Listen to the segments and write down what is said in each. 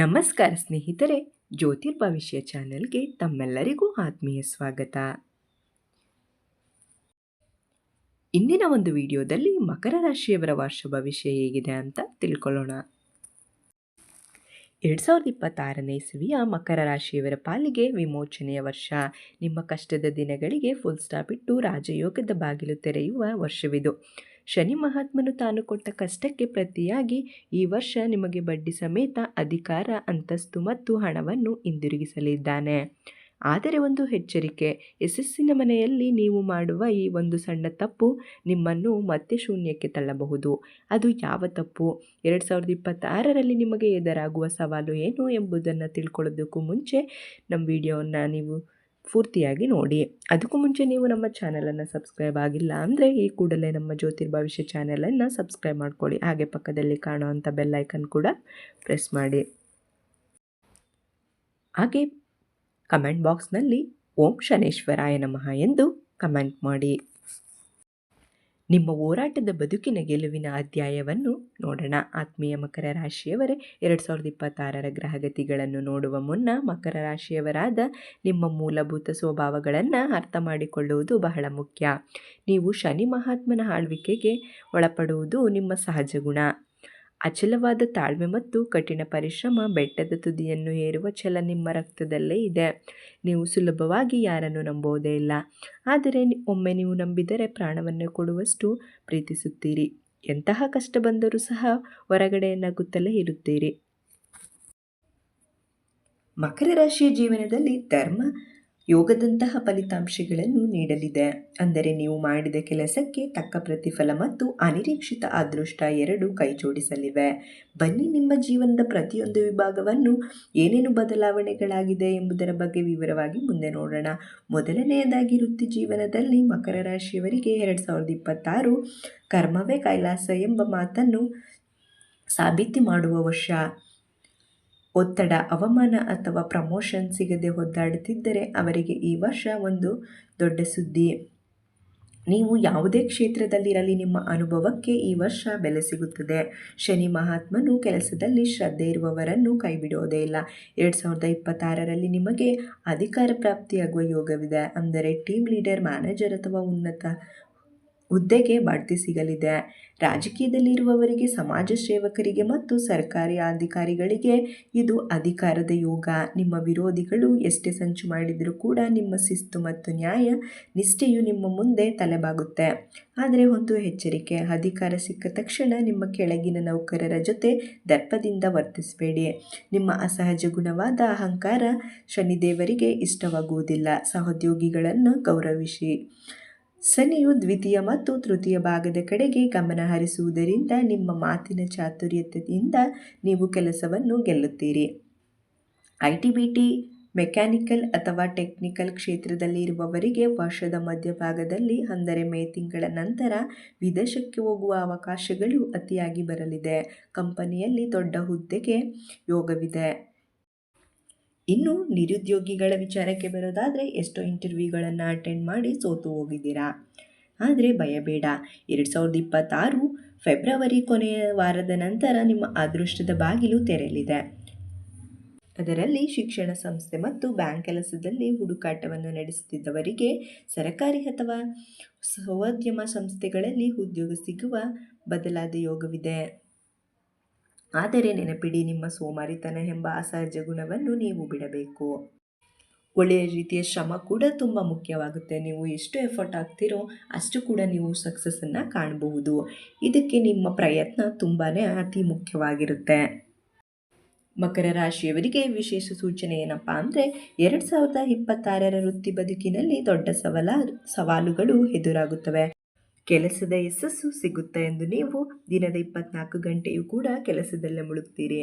ನಮಸ್ಕಾರ ಸ್ನೇಹಿತರೆ ಜ್ಯೋತಿರ್ಭವಿಷ್ಯ ಚಾನೆಲ್ಗೆ ತಮ್ಮೆಲ್ಲರಿಗೂ ಆತ್ಮೀಯ ಸ್ವಾಗತ. ಇಂದಿನ ಒಂದು ವಿಡಿಯೋದಲ್ಲಿ ಮಕರ ರಾಶಿಯವರ ವರ್ಷ ಭವಿಷ್ಯ ಹೇಗಿದೆ ಅಂತ ತಿಳ್ಕೊಳ್ಳೋಣ. ಎರಡು ಸಾವಿರದ ಇಪ್ಪತ್ತಾರನೇ ಇಸವಿಯ ಮಕರ ರಾಶಿಯವರ ಪಾಲಿಗೆ ವಿಮೋಚನೆಯ ವರ್ಷ. ನಿಮ್ಮ ಕಷ್ಟದ ದಿನಗಳಿಗೆ ಫುಲ್ ಸ್ಟಾಪ್ ಇಟ್ಟು ರಾಜಯೋಗದ ಬಾಗಿಲು ತೆರೆಯುವ ವರ್ಷವಿದು. ಶನಿ ಮಹಾತ್ಮನು ತಾನು ಕೊಟ್ಟ ಕಷ್ಟಕ್ಕೆ ಪ್ರತಿಯಾಗಿ ಈ ವರ್ಷ ನಿಮಗೆ ಬಡ್ಡಿ ಸಮೇತ ಅಧಿಕಾರ, ಅಂತಸ್ತು ಮತ್ತು ಹಣವನ್ನು ಹಿಂದಿರುಗಿಸಲಿದ್ದಾನೆ. ಆದರೆ ಒಂದು ಎಚ್ಚರಿಕೆ, ಯಶಸ್ಸಿನ ಮನೆಯಲ್ಲಿ ನೀವು ಮಾಡುವ ಈ ಒಂದು ಸಣ್ಣ ತಪ್ಪು ನಿಮ್ಮನ್ನು ಮತ್ತೆ ಶೂನ್ಯಕ್ಕೆ ತಳ್ಳಬಹುದು. ಅದು ಯಾವ ತಪ್ಪು? ಎರಡು ಸಾವಿರದ ಇಪ್ಪತ್ತಾರರಲ್ಲಿ ನಿಮಗೆ ಎದುರಾಗುವ ಸವಾಲು ಏನು ಎಂಬುದನ್ನು ತಿಳ್ಕೊಳ್ಳೋದಕ್ಕೂ ಮುಂಚೆ ನಮ್ಮ ವಿಡಿಯೋವನ್ನು ನೀವು ಪೂರ್ತಿಯಾಗಿ ನೋಡಿ. ಅದಕ್ಕೂ ಮುಂಚೆ ನೀವು ನಮ್ಮ ಚಾನಲನ್ನು ಸಬ್ಸ್ಕ್ರೈಬ್ ಆಗಿಲ್ಲ ಅಂದರೆ ಈ ಕೂಡಲೇ ನಮ್ಮ ಜ್ಯೋತಿರ್ಭವಿಷ್ಯ ಚಾನಲನ್ನು ಸಬ್ಸ್ಕ್ರೈಬ್ ಮಾಡ್ಕೊಳ್ಳಿ. ಹಾಗೆ ಪಕ್ಕದಲ್ಲಿ ಕಾಣುವಂಥ ಬೆಲ್ಲೈಕನ್ ಕೂಡ ಪ್ರೆಸ್ ಮಾಡಿ. ಹಾಗೆ ಕಮೆಂಟ್ ಬಾಕ್ಸ್ನಲ್ಲಿ ಓಂ ಶನೇಶ್ವರಾಯ ನಮಃ ಎಂದು ಕಮೆಂಟ್ ಮಾಡಿ. ನಿಮ್ಮ ಹೋರಾಟದ ಬದುಕಿನ ಗೆಲುವಿನ ಅಧ್ಯಾಯವನ್ನು ನೋಡೋಣ. ಆತ್ಮೀಯ ಮಕರ ರಾಶಿಯವರೇ, ಎರಡು ಸಾವಿರದ ಇಪ್ಪತ್ತಾರರ ಗ್ರಹಗತಿಗಳನ್ನು ನೋಡುವ ಮುನ್ನ ಮಕರ ರಾಶಿಯವರಾದ ನಿಮ್ಮ ಮೂಲಭೂತ ಸ್ವಭಾವಗಳನ್ನು ಅರ್ಥ ಮಾಡಿಕೊಳ್ಳುವುದು ಬಹಳ ಮುಖ್ಯ. ನೀವು ಶನಿ ಮಹಾತ್ಮನ ಆಳ್ವಿಕೆಗೆ ಒಳಪಡುವುದು ನಿಮ್ಮ ಸಹಜ ಗುಣ. ಅಚಲವಾದ ತಾಳ್ಮೆ ಮತ್ತು ಕಠಿಣ ಪರಿಶ್ರಮ ಬೆಟ್ಟದ ತುದಿಯನ್ನು ಏರುವ ಛಲ ನಿಮ್ಮ ರಕ್ತದಲ್ಲೇ ಇದೆ. ನೀವು ಸುಲಭವಾಗಿ ಯಾರನ್ನು ನಂಬುವುದೇ ಇಲ್ಲ. ಆದರೆ ಒಮ್ಮೆ ನೀವು ನಂಬಿದರೆ ಪ್ರಾಣವನ್ನು ಕೊಡುವಷ್ಟು ಪ್ರೀತಿಸುತ್ತೀರಿ. ಎಂತಹ ಕಷ್ಟ ಬಂದರೂ ಸಹ ಹೊರಗಡೆ ನಗುತ್ತಲೇ ಇರುತ್ತೀರಿ. ಮಕರ ರಾಶಿಯ ಜೀವನದಲ್ಲಿ ಧರ್ಮ ಯೋಗದಂತಹ ಫಲಿತಾಂಶಗಳನ್ನು ನೀಡಲಿದೆ. ಅಂದರೆ ನೀವು ಮಾಡಿದ ಕೆಲಸಕ್ಕೆ ತಕ್ಕ ಪ್ರತಿಫಲ ಮತ್ತು ಅನಿರೀಕ್ಷಿತ ಅದೃಷ್ಟ ಎರಡು ಕೈಜೋಡಿಸಲಿವೆ. ಬನ್ನಿ ನಿಮ್ಮ ಜೀವನದ ಪ್ರತಿಯೊಂದು ವಿಭಾಗವನ್ನು ಏನೇನು ಬದಲಾವಣೆಗಳಾಗಿದೆ ಎಂಬುದರ ಬಗ್ಗೆ ವಿವರವಾಗಿ ಮುಂದೆ ನೋಡೋಣ. ಮೊದಲನೆಯದಾಗಿ ವೃತ್ತಿ ಜೀವನದಲ್ಲಿ ಮಕರ ರಾಶಿಯವರಿಗೆ ಎರಡು ಸಾವಿರದ ಇಪ್ಪತ್ತಾರು ಕರ್ಮವೇ ಕೈಲಾಸ ಎಂಬ ಮಾತನ್ನು ಸಾಬೀತಿ ಮಾಡುವ ವರ್ಷ. ಒತ್ತಡ, ಅವಮಾನ ಅಥವಾ ಪ್ರಮೋಷನ್ ಸಿಗದೆ ಒದ್ದಾಡುತ್ತಿದ್ದರೆ ಅವರಿಗೆ ಈ ವರ್ಷ ಒಂದು ದೊಡ್ಡ ಸುದ್ದಿ. ನೀವು ಯಾವುದೇ ಕ್ಷೇತ್ರದಲ್ಲಿರಲಿ, ನಿಮ್ಮ ಅನುಭವಕ್ಕೆ ಈ ವರ್ಷ ಬೆಲೆ ಸಿಗುತ್ತದೆ. ಶನಿ ಮಹಾತ್ಮನು ಕೆಲಸದಲ್ಲಿ ಶ್ರದ್ಧೆ ಇರುವವರನ್ನು ಕೈಬಿಡೋದೇ ಇಲ್ಲ. ಎರಡು ಸಾವಿರದ ಇಪ್ಪತ್ತಾರರಲ್ಲಿ ನಿಮಗೆ ಅಧಿಕಾರ ಪ್ರಾಪ್ತಿಯಾಗುವ ಯೋಗವಿದೆ. ಅಂದರೆ ಟೀಮ್ ಲೀಡರ್, ಮ್ಯಾನೇಜರ್ ಅಥವಾ ಉನ್ನತ ಹುದ್ದೆಗೆ ಬಾಡ್ತಿ ಸಿಗಲಿದೆ. ರಾಜಕೀಯದಲ್ಲಿರುವವರಿಗೆ, ಸಮಾಜ ಸೇವಕರಿಗೆ ಮತ್ತು ಸರ್ಕಾರಿ ಅಧಿಕಾರಿಗಳಿಗೆ ಇದು ಅಧಿಕಾರದ ಯೋಗ. ನಿಮ್ಮ ವಿರೋಧಿಗಳು ಎಷ್ಟೇ ಸಂಚು ಮಾಡಿದರೂ ಕೂಡ ನಿಮ್ಮ ಶಿಸ್ತು ಮತ್ತು ನ್ಯಾಯ ನಿಷ್ಠೆಯು ನಿಮ್ಮ ಮುಂದೆ ತಲೆಬಾಗುತ್ತೆ. ಆದರೆ ಒಂದು ಎಚ್ಚರಿಕೆ, ಅಧಿಕಾರ ಸಿಕ್ಕ ತಕ್ಷಣ ನಿಮ್ಮ ಕೆಳಗಿನ ನೌಕರರ ಜೊತೆ ದರ್ಪದಿಂದ ವರ್ತಿಸಬೇಡಿ. ನಿಮ್ಮ ಅಸಹಜ ಗುಣವಾದ ಅಹಂಕಾರ ಶನಿದೇವರಿಗೆ ಇಷ್ಟವಾಗುವುದಿಲ್ಲ. ಸಹೋದ್ಯೋಗಿಗಳನ್ನು ಗೌರವಿಸಿ. ಸನಿಯು ದ್ವಿತೀಯ ಮತ್ತು ತೃತೀಯ ಭಾಗದ ಕಡೆಗೆ ಗಮನ ಹರಿಸುವುದರಿಂದ ನಿಮ್ಮ ಮಾತಿನ ಚಾತುರ್ಯತೆಯಿಂದ ನೀವು ಕೆಲಸವನ್ನು ಗೆಲ್ಲುತ್ತೀರಿ. I T B T, mechanical ಅಥವಾ ಟೆಕ್ನಿಕಲ್ ಕ್ಷೇತ್ರದಲ್ಲಿ ಇರುವವರಿಗೆ ವರ್ಷದ ಮಧ್ಯಭಾಗದಲ್ಲಿ ಅಂದರೆ ಮೇ ತಿಂಗಳ ನಂತರ ವಿದೇಶಕ್ಕೆ ಹೋಗುವ ಅವಕಾಶಗಳು ಅತಿಯಾಗಿ ಬರಲಿದೆ. ಕಂಪನಿಯಲ್ಲಿ ದೊಡ್ಡ ಹುದ್ದೆಗೆ ಯೋಗವಿದೆ. ಇನ್ನು ನಿರುದ್ಯೋಗಿಗಳ ವಿಚಾರಕ್ಕೆ ಬರೋದಾದರೆ ಎಷ್ಟೋ ಇಂಟರ್ವ್ಯೂಗಳನ್ನು ಅಟೆಂಡ್ ಮಾಡಿ ಸೋತು ಹೋಗಿದ್ದೀರಾ? ಆದರೆ ಭಯಬೇಡ ಎರಡು ಸಾವಿರದ ಇಪ್ಪತ್ತಾರು ಫೆಬ್ರವರಿ ಕೊನೆಯ ವಾರದ ನಂತರ ನಿಮ್ಮ ಅದೃಷ್ಟದ ಬಾಗಿಲು ತೆರೆಯಲಿದೆ. ಅದರಲ್ಲಿ ಶಿಕ್ಷಣ ಸಂಸ್ಥೆ ಮತ್ತು ಬ್ಯಾಂಕ್ ಕೆಲಸದಲ್ಲಿ ಹುಡುಕಾಟವನ್ನು ನಡೆಸುತ್ತಿದ್ದವರಿಗೆ ಸರಕಾರಿ ಅಥವಾ ಸ್ವೋದ್ಯಮ ಸಂಸ್ಥೆಗಳಲ್ಲಿ ಉದ್ಯೋಗ ಸಿಗುವ ಬದಲಾದ ಯೋಗವಿದೆ. ಆದರೆ ನೆನಪಿಡಿ ನಿಮ್ಮ ಸೋಮಾರಿತನ ಎಂಬ ಅಸಹಜ ಗುಣವನ್ನು ನೀವು ಬಿಡಬೇಕು. ಒಳ್ಳೆಯ ರೀತಿಯ ಶ್ರಮ ಕೂಡ ತುಂಬ ಮುಖ್ಯವಾಗುತ್ತೆ. ನೀವು ಎಷ್ಟು ಎಫರ್ಟ್ ಆಗ್ತಿರೋ ಅಷ್ಟು ಕೂಡ ನೀವು ಸಕ್ಸಸ್ಸನ್ನು ಕಾಣಬಹುದು. ಇದಕ್ಕೆ ನಿಮ್ಮ ಪ್ರಯತ್ನ ತುಂಬಾ ಅತಿ ಮುಖ್ಯವಾಗಿರುತ್ತೆ. ಮಕರ ರಾಶಿಯವರಿಗೆ ವಿಶೇಷ ಸೂಚನೆ ಏನಪ್ಪ ಅಂದರೆ, ಎರಡು ಸಾವಿರದ ಇಪ್ಪತ್ತಾರರ ವೃತ್ತಿ ಬದುಕಿನಲ್ಲಿ ದೊಡ್ಡ ಸವಾಲ ಸವಾಲುಗಳು ಎದುರಾಗುತ್ತವೆ. ಕೆಲಸದ ಯಶಸ್ಸು ಸಿಗುತ್ತೆ ಎಂದು ನೀವು ದಿನದ ಇಪ್ಪತ್ನಾಲ್ಕು ಗಂಟೆಯೂ ಕೂಡ ಕೆಲಸದಲ್ಲೇ ಮುಳುಗ್ತೀರಿ.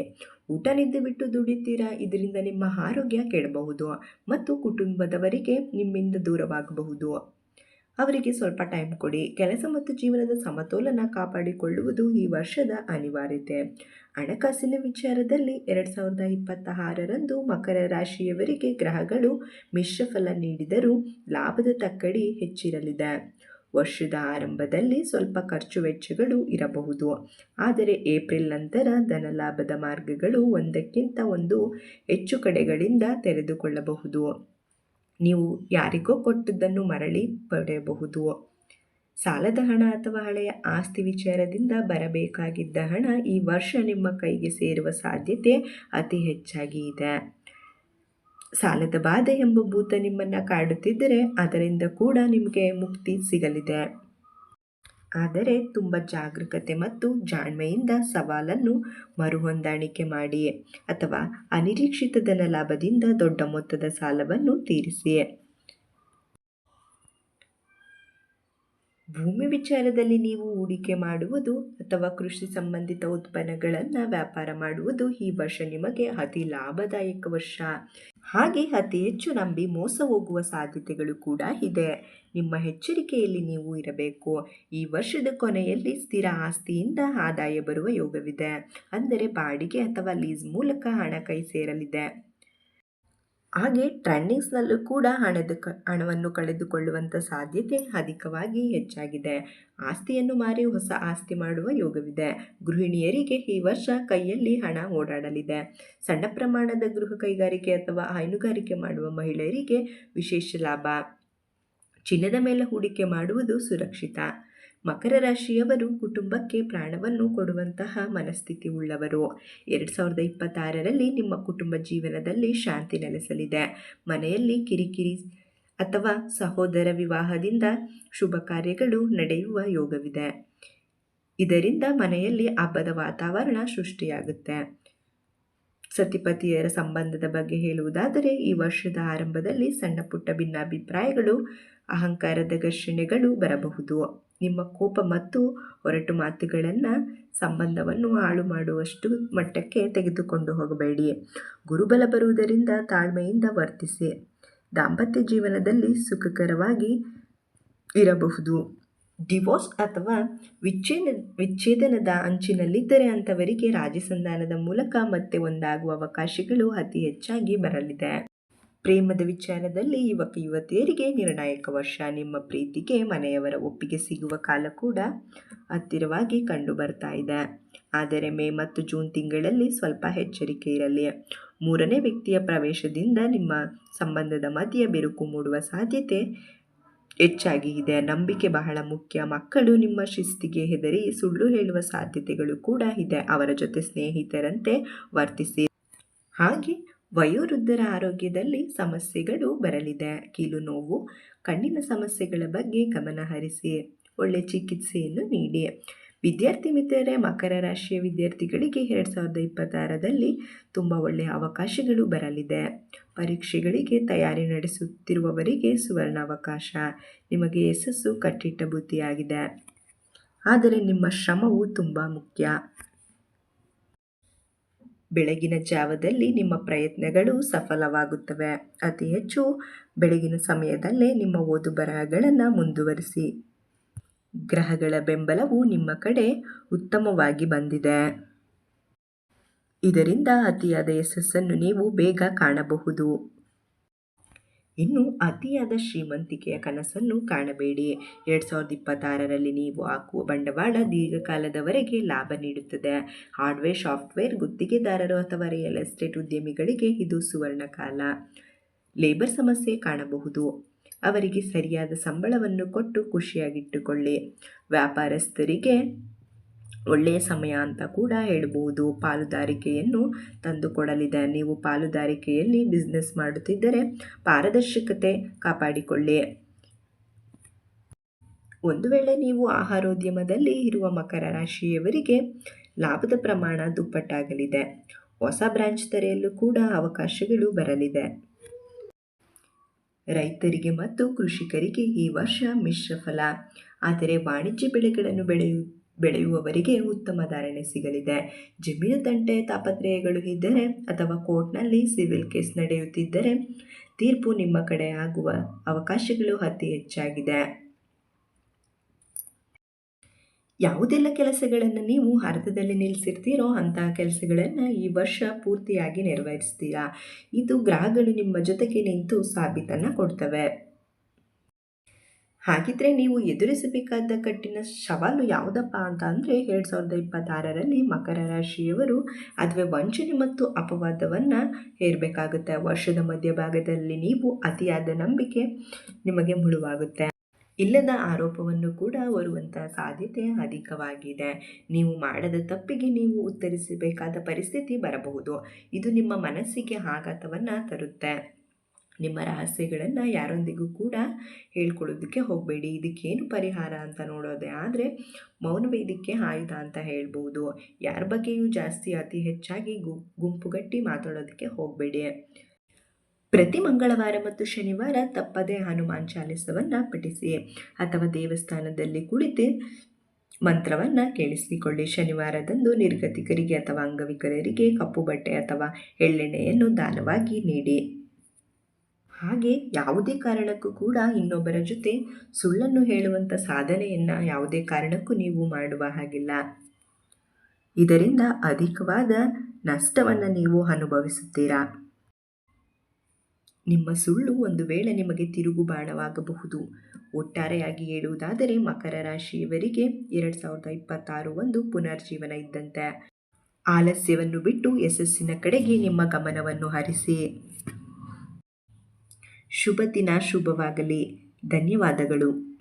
ಊಟ ನಿದ್ದೆ ಬಿಟ್ಟು ದುಡಿತೀರಾ? ಇದರಿಂದ ನಿಮ್ಮ ಆರೋಗ್ಯ ಕೆಡಬಹುದು ಮತ್ತು ಕುಟುಂಬದವರಿಗೆ ನಿಮ್ಮಿಂದ ದೂರವಾಗಬಹುದು. ಅವರಿಗೆ ಸ್ವಲ್ಪ ಟೈಮ್ ಕೊಡಿ. ಕೆಲಸ ಮತ್ತು ಜೀವನದ ಸಮತೋಲನ ಕಾಪಾಡಿಕೊಳ್ಳುವುದು ಈ ವರ್ಷದ ಅನಿವಾರ್ಯತೆ. ಹಣಕಾಸಿನ ವಿಚಾರದಲ್ಲಿ ಎರಡು ಸಾವಿರದ ಇಪ್ಪತ್ತ ಆರರಂದು ಮಕರ ರಾಶಿಯವರಿಗೆ ಗ್ರಹಗಳು ಮಿಶ್ರ ಫಲ ನೀಡಿದರೂ ಲಾಭದ ತಕ್ಕಡಿ ಹೆಚ್ಚಿರಲಿದೆ. ವರ್ಷದ ಆರಂಭದಲ್ಲಿ ಸ್ವಲ್ಪ ಖರ್ಚು ವೆಚ್ಚಗಳು ಇರಬಹುದು. ಆದರೆ ಏಪ್ರಿಲ್ ನಂತರ ಧನಲಾಭದ ಮಾರ್ಗಗಳು ಒಂದಕ್ಕಿಂತ ಒಂದು ಹೆಚ್ಚು ಕಡೆಗಳಿಂದ ತೆರೆದುಕೊಳ್ಳಬಹುದು. ನೀವು ಯಾರಿಗೋ ಕೊಟ್ಟದ್ದನ್ನು ಮರಳಿ ಪಡೆಯಬಹುದು. ಸಾಲದ ಹಣ ಅಥವಾ ಹಳೆಯ ಆಸ್ತಿ ವಿಚಾರದಿಂದ ಬರಬೇಕಾಗಿದ್ದ ಹಣ ಈ ವರ್ಷ ನಿಮ್ಮ ಕೈಗೆ ಸೇರುವ ಸಾಧ್ಯತೆ ಅತಿ ಹೆಚ್ಚಾಗಿ ಇದೆ. ಸಾಲದ ಬಾಧೆ ಎಂಬ ಭೂತ ನಿಮ್ಮನ್ನು ಕಾಡುತ್ತಿದ್ದರೆ ಅದರಿಂದ ಕೂಡ ನಿಮಗೆ ಮುಕ್ತಿ ಸಿಗಲಿದೆ. ಆದರೆ ತುಂಬ ಜಾಗರೂಕತೆ ಮತ್ತು ಜಾಣ್ಮೆಯಿಂದ ಸವಾಲನ್ನು ಮರುಹೊಂದಾಣಿಕೆ ಮಾಡಿ ಅಥವಾ ಅನಿರೀಕ್ಷಿತ ಧನ ಲಾಭದಿಂದ ದೊಡ್ಡ ಮೊತ್ತದ ಸಾಲವನ್ನು ತೀರಿಸಿ ಭೂಮಿ ವಿಚಾರದಲ್ಲಿ ನೀವು ಹೂಡಿಕೆ ಮಾಡುವುದು ಅಥವಾ ಕೃಷಿ ಸಂಬಂಧಿತ ಉತ್ಪನ್ನಗಳನ್ನು ವ್ಯಾಪಾರ ಮಾಡುವುದು ಈ ವರ್ಷ ನಿಮಗೆ ಅತಿ ಲಾಭದಾಯಕ ವರ್ಷ. ಹಾಗೆ ಅತಿ ಹೆಚ್ಚು ನಂಬಿ ಮೋಸ ಹೋಗುವ ಸಾಧ್ಯತೆಗಳು ಕೂಡ ಇದೆ. ನಿಮ್ಮ ಎಚ್ಚರಿಕೆಯಲ್ಲಿ ನೀವು ಇರಬೇಕು. ಈ ವರ್ಷದ ಕೊನೆಯಲ್ಲಿ ಸ್ಥಿರ ಆಸ್ತಿಯಿಂದ ಆದಾಯ ಬರುವ ಯೋಗವಿದೆ. ಅಂದರೆ ಬಾಡಿಗೆ ಅಥವಾ ಲೀಸ್ ಮೂಲಕ ಹಣ ಕೈ ಸೇರಲಿದೆ. ಹಾಗೆ ಟ್ರೆಂಡಿಂಗ್ಸ್ನಲ್ಲೂ ಕೂಡ ಹಣದ ಕ, ಹಣವನ್ನು ಕಳೆದುಕೊಳ್ಳುವಂಥ ಸಾಧ್ಯತೆ ಅಧಿಕವಾಗಿ ಹೆಚ್ಚಾಗಿದೆ. ಆಸ್ತಿಯನ್ನು ಮಾರಿ ಹೊಸ ಆಸ್ತಿ ಮಾಡುವ ಯೋಗವಿದೆ. ಗೃಹಿಣಿಯರಿಗೆ ಈ ವರ್ಷ ಕೈಯಲ್ಲಿ ಹಣ ಓಡಾಡಲಿದೆ. ಸಣ್ಣ ಪ್ರಮಾಣದ ಗೃಹ ಕೈಗಾರಿಕೆ ಅಥವಾ ಹೈನುಗಾರಿಕೆ ಮಾಡುವ ಮಹಿಳೆಯರಿಗೆ ವಿಶೇಷ ಲಾಭ. ಚಿನ್ನದ ಮೇಲೆ ಹೂಡಿಕೆ ಮಾಡುವುದು ಸುರಕ್ಷಿತ. ಮಕರ ರಾಶಿಯವರು ಕುಟುಂಬಕ್ಕೆ ಪ್ರಾಣವನ್ನು ಕೊಡುವಂತಹ ಮನಸ್ಥಿತಿ ಉಳ್ಳವರು. ಎರಡು ಸಾವಿರದ ಇಪ್ಪತ್ತಾರರಲ್ಲಿ ನಿಮ್ಮ ಕುಟುಂಬ ಜೀವನದಲ್ಲಿ ಶಾಂತಿ ನೆಲೆಸಲಿದೆ. ಮನೆಯಲ್ಲಿ ಕಿರಿಕಿರಿ ಅಥವಾ ಸಹೋದರ ವಿವಾಹದಿಂದ ಶುಭ ಕಾರ್ಯಗಳು ನಡೆಯುವ ಯೋಗವಿದೆ. ಇದರಿಂದ ಮನೆಯಲ್ಲಿ ಹಬ್ಬದ ವಾತಾವರಣ ಸೃಷ್ಟಿಯಾಗುತ್ತೆ. ಸತಿಪತಿಯರ ಸಂಬಂಧದ ಬಗ್ಗೆ ಹೇಳುವುದಾದರೆ, ಈ ವರ್ಷದ ಆರಂಭದಲ್ಲಿ ಸಣ್ಣ ಪುಟ್ಟ ಭಿನ್ನಾಭಿಪ್ರಾಯಗಳು ಅಹಂಕಾರದ ಘರ್ಷಣೆಗಳು ಬರಬಹುದು. ನಿಮ್ಮ ಕೋಪ ಮತ್ತು ಹೊರಟು ಮಾತುಗಳನ್ನು ಸಂಬಂಧವನ್ನು ಹಾಳು ಮಾಡುವಷ್ಟು ಮಟ್ಟಕ್ಕೆ ತೆಗೆದುಕೊಂಡು ಹೋಗಬೇಡಿ. ಗುರುಬಲ ಬರುವುದರಿಂದ ತಾಳ್ಮೆಯಿಂದ ವರ್ತಿಸಿ. ದಾಂಪತ್ಯ ಜೀವನದಲ್ಲಿ ಸುಖಕರವಾಗಿ ಇರಬಹುದು. ಡಿವೋರ್ಸ್ ಅಥವಾ ವಿಚ್ಛೇದ, ವಿಚ್ಛೇದನದ ಅಂಚಿನಲ್ಲಿದ್ದರೆ ಅಂಥವರಿಗೆ ರಾಜಸಂಧಾನದ ಮೂಲಕ ಮತ್ತೆ ಒಂದಾಗುವ ಅವಕಾಶಗಳು ಅತಿ ಹೆಚ್ಚಾಗಿ ಬರಲಿದೆ. ಪ್ರೇಮದ ವಿಚಾರದಲ್ಲಿ ಯುವಕ ಯುವತಿಯರಿಗೆ ನಿರ್ಣಾಯಕ ವರ್ಷ. ನಿಮ್ಮ ಪ್ರೀತಿಗೆ ಮನೆಯವರ ಒಪ್ಪಿಗೆ ಸಿಗುವ ಕಾಲ ಕೂಡ ಹತ್ತಿರವಾಗಿ ಕಂಡು ಬರ್ತಾ ಇದೆ. ಆದರೆ ಮೇ ಮತ್ತು ಜೂನ್ ತಿಂಗಳಲ್ಲಿ ಸ್ವಲ್ಪ ಎಚ್ಚರಿಕೆ ಇರಲಿ. ಮೂರನೇ ವ್ಯಕ್ತಿಯ ಪ್ರವೇಶದಿಂದ ನಿಮ್ಮ ಸಂಬಂಧದ ಮಧ್ಯೆ ಬಿರುಕು ಮೂಡುವ ಸಾಧ್ಯತೆ ಹೆಚ್ಚಾಗಿ ಇದೆ. ನಂಬಿಕೆ ಬಹಳ ಮುಖ್ಯ. ಮಕ್ಕಳು ನಿಮ್ಮ ಶಿಸ್ತಿಗೆ ಹೆದರಿ ಸುಳ್ಳು ಹೇಳುವ ಸಾಧ್ಯತೆಗಳು ಕೂಡ ಇದೆ. ಅವರ ಜೊತೆ ಸ್ನೇಹಿತರಂತೆ ವರ್ತಿಸಿ. ಹಾಗೆ ವಯೋವೃದ್ಧರ ಆರೋಗ್ಯದಲ್ಲಿ ಸಮಸ್ಯೆಗಳು ಬರಲಿದೆ. ಕೀಲು ನೋವು, ಕಣ್ಣಿನ ಸಮಸ್ಯೆಗಳ ಬಗ್ಗೆ ಗಮನಹರಿಸಿ ಒಳ್ಳೆ ಚಿಕಿತ್ಸೆಯನ್ನು ನೀಡಿ. ವಿದ್ಯಾರ್ಥಿ ಮಿತ್ರರೇ, ಮಕರ ರಾಶಿಯ ವಿದ್ಯಾರ್ಥಿಗಳಿಗೆ ಎರಡು ಸಾವಿರದ ಇಪ್ಪತ್ತಾರರಲ್ಲಿ ತುಂಬ ಒಳ್ಳೆಯ ಅವಕಾಶಗಳು ಬರಲಿದೆ. ಪರೀಕ್ಷೆಗಳಿಗೆ ತಯಾರಿ ನಡೆಸುತ್ತಿರುವವರಿಗೆ ಸುವರ್ಣ ಅವಕಾಶ ನಿಮಗೆ ಯಶಸ್ಸು ಕಟ್ಟಿಟ್ಟ ಬುದ್ಧಿಯಾಗಿದೆ. ಆದರೆ ನಿಮ್ಮ ಶ್ರಮವು ತುಂಬ ಮುಖ್ಯ. ಬೆಳಗಿನ ಜಾವದಲ್ಲಿ ನಿಮ್ಮ ಪ್ರಯತ್ನಗಳು ಸಫಲವಾಗುತ್ತವೆ. ಅತಿ ಹೆಚ್ಚು ಬೆಳಗಿನ ಸಮಯದಲ್ಲೇ ನಿಮ್ಮ ಓದು ಬರಹಗಳನ್ನು ಮುಂದುವರಿಸಿ. ಗ್ರಹಗಳ ಬೆಂಬಲವು ನಿಮ್ಮ ಕಡೆ ಉತ್ತಮವಾಗಿ ಬಂದಿದೆ. ಇದರಿಂದ ಅತಿಯಾದ ಯಶಸ್ಸನ್ನು ನೀವು ಬೇಗ ಕಾಣಬಹುದು. ಇನ್ನು ಅತಿಯಾದ ಶ್ರೀಮಂತಿಕೆಯ ಕನಸನ್ನು ಕಾಣಬೇಡಿ. ಎರಡು ಸಾವಿರದ ಇಪ್ಪತ್ತಾರರಲ್ಲಿ ನೀವು ಹಾಕುವ ಬಂಡವಾಳ ದೀರ್ಘಕಾಲದವರೆಗೆ ಲಾಭ ನೀಡುತ್ತದೆ. ಹಾರ್ಡ್ವೇರ್, ಸಾಫ್ಟ್ವೇರ್, ಗುತ್ತಿಗೆದಾರರು ಅಥವಾ ರಿಯಲ್ ಎಸ್ಟೇಟ್ ಉದ್ಯಮಿಗಳಿಗೆ ಇದು ಸುವರ್ಣ ಕಾಲ ಲೇಬರ್ ಸಮಸ್ಯೆ ಕಾಣಬಹುದು. ಅವರಿಗೆ ಸರಿಯಾದ ಸಂಬಳವನ್ನು ಕೊಟ್ಟು ಖುಷಿಯಾಗಿಟ್ಟುಕೊಳ್ಳಿ. ವ್ಯಾಪಾರಸ್ಥರಿಗೆ ಒಳ್ಳೆಯ ಸಮಯ ಅಂತ ಕೂಡ ಹೇಳ್ಬೋದು. ಪಾಲುದಾರಿಕೆಯನ್ನು ತಂದುಕೊಡಲಿದೆ. ನೀವು ಪಾಲುದಾರಿಕೆಯಲ್ಲಿ ಬಿಸ್ನೆಸ್ ಮಾಡುತ್ತಿದ್ದರೆ ಪಾರದರ್ಶಕತೆ ಕಾಪಾಡಿಕೊಳ್ಳಿ. ಒಂದು ವೇಳೆ ನೀವು ಆಹಾರೋದ್ಯಮದಲ್ಲಿ ಇರುವ ಮಕರ ರಾಶಿಯವರಿಗೆ ಲಾಭದ ಪ್ರಮಾಣ ದುಪ್ಪಟ್ಟಾಗಲಿದೆ. ಹೊಸ ಬ್ರಾಂಚ್ ತೆರೆಯಲು ಕೂಡ ಅವಕಾಶಗಳು ಬರಲಿದೆ. ರೈತರಿಗೆ ಮತ್ತು ಕೃಷಿಕರಿಗೆ ಈ ವರ್ಷ ಮಿಶ್ರ ಫಲ ಆದರೆ ವಾಣಿಜ್ಯ ಬೆಳೆಗಳನ್ನು ಬೆಳೆಯು ಬೆಳೆಯುವವರಿಗೆ ಉತ್ತಮ ಧಾರಣೆ ಸಿಗಲಿದೆ. ಜಮೀನು ತಂಟೆ ತಾಪತ್ರಯಗಳು ಇದ್ದರೆ ಅಥವಾ ಕೋರ್ಟ್ನಲ್ಲಿ ಸಿವಿಲ್ ಕೇಸ್ ನಡೆಯುತ್ತಿದ್ದರೆ ತೀರ್ಪು ನಿಮ್ಮ ಕಡೆ ಆಗುವ ಅವಕಾಶಗಳು ಅತಿ ಹೆಚ್ಚಾಗಿದೆ. ಯಾವುದೆಲ್ಲ ಕೆಲಸಗಳನ್ನು ನೀವು ಅರ್ಧದಲ್ಲಿ ನಿಲ್ಲಿಸಿರ್ತೀರೋ ಅಂತಹ ಕೆಲಸಗಳನ್ನು ಈ ವರ್ಷ ಪೂರ್ತಿಯಾಗಿ ನೆರವೇರಿಸ್ತೀರಾ? ಇದು ಗ್ರಹಗಳು ನಿಮ್ಮ ಜೊತೆಗೆ ನಿಂತು ಸಾಬೀತನ್ನು ಕೊಡ್ತವೆ. ಹಾಗಿದ್ರೆ ನೀವು ಎದುರಿಸಬೇಕಾದ ಕಟ್ಟಿನ ಸವಾಲು ಯಾವುದಪ್ಪ ಅಂತ ಅಂದರೆ ಎರಡು ಸಾವಿರದ ಇಪ್ಪತ್ತಾರರಲ್ಲಿ ಮಕರ ರಾಶಿಯವರು ಅದುವೆ ವಂಚನೆ ಮತ್ತು ಅಪವಾದವನ್ನು ಹೇರಬೇಕಾಗುತ್ತೆ. ವರ್ಷದ ಮಧ್ಯಭಾಗದಲ್ಲಿ ನೀವು ಅತಿಯಾದ ನಂಬಿಕೆ ನಿಮಗೆ ಮುಳುವಾಗುತ್ತೆ. ಇಲ್ಲದ ಆರೋಪವನ್ನು ಕೂಡ ಬರುವಂಥ ಸಾಧ್ಯತೆ ಅಧಿಕವಾಗಿದೆ. ನೀವು ಮಾಡದ ತಪ್ಪಿಗೆ ನೀವು ಉತ್ತರಿಸಬೇಕಾದ ಪರಿಸ್ಥಿತಿ ಬರಬಹುದು. ಇದು ನಿಮ್ಮ ಮನಸ್ಸಿಗೆ ಆಘಾತವನ್ನು ತರುತ್ತೆ. ನಿಮ್ಮ ರಹಸ್ಯಗಳನ್ನು ಯಾರೊಂದಿಗೂ ಕೂಡ ಹೇಳ್ಕೊಳ್ಳೋದಕ್ಕೆ ಹೋಗಬೇಡಿ. ಇದಕ್ಕೇನು ಪರಿಹಾರ ಅಂತ ನೋಡೋದೇ ಆದರೆ ಮೌನವೇ ಇದಕ್ಕೆ ಆಯುಧ ಅಂತ ಹೇಳ್ಬೋದು. ಯಾರ ಬಗ್ಗೆಯೂ ಜಾಸ್ತಿ ಅತಿ ಹೆಚ್ಚಾಗಿ ಗುಂಪುಗಟ್ಟಿ ಮಾತಾಡೋದಕ್ಕೆ ಹೋಗಬೇಡಿ. ಪ್ರತಿ ಮಂಗಳವಾರ ಮತ್ತು ಶನಿವಾರ ತಪ್ಪದೇ ಹನುಮಾನ್ ಚಾಲಿಸವನ್ನು ಪಠಿಸಿ ಅಥವಾ ದೇವಸ್ಥಾನದಲ್ಲಿ ಕುಳಿತು ಮಂತ್ರವನ್ನು ಕೇಳಿಸಿಕೊಳ್ಳಿ. ಶನಿವಾರದಂದು ನಿರ್ಗತಿಕರಿಗೆ ಅಥವಾ ಅಂಗವಿಕಲರಿಗೆ ಕಪ್ಪು ಬಟ್ಟೆ ಅಥವಾ ಎಳ್ಳೆಣ್ಣೆಯನ್ನು ದಾನವಾಗಿ ನೀಡಿ. ಹಾಗೆ ಯಾವುದೇ ಕಾರಣಕ್ಕೂ ಕೂಡ ಇನ್ನೊಬ್ಬರ ಜೊತೆ ಸುಳ್ಳನ್ನು ಹೇಳುವಂಥ ಸಾಧನೆಯನ್ನು ಯಾವುದೇ ಕಾರಣಕ್ಕೂ ನೀವು ಮಾಡುವ ಹಾಗಿಲ್ಲ. ಇದರಿಂದ ಅಧಿಕವಾದ ನಷ್ಟವನ್ನು ನೀವು ಅನುಭವಿಸುತ್ತೀರಾ? ನಿಮ್ಮ ಸುಳ್ಳು ಒಂದು ವೇಳೆ ನಿಮಗೆ ತಿರುಗುಬಾಣವಾಗಬಹುದು ಒಟ್ಟಾರೆಯಾಗಿ ಹೇಳುವುದಾದರೆ ಮಕರ ರಾಶಿಯವರಿಗೆ ಎರಡು ಸಾವಿರದ ಇಪ್ಪತ್ತಾರು ಒಂದು ಪುನರ್ಜೀವನ ಇದ್ದಂತೆ. ಆಲಸ್ಯವನ್ನು ಬಿಟ್ಟು ಯಶಸ್ಸಿನ ಕಡೆಗೆ ನಿಮ್ಮ ಗಮನವನ್ನು ಹರಿಸಿ. ಶುಭ ದಿನ ಶುಭವಾಗಲಿ. ಧನ್ಯವಾದಗಳು.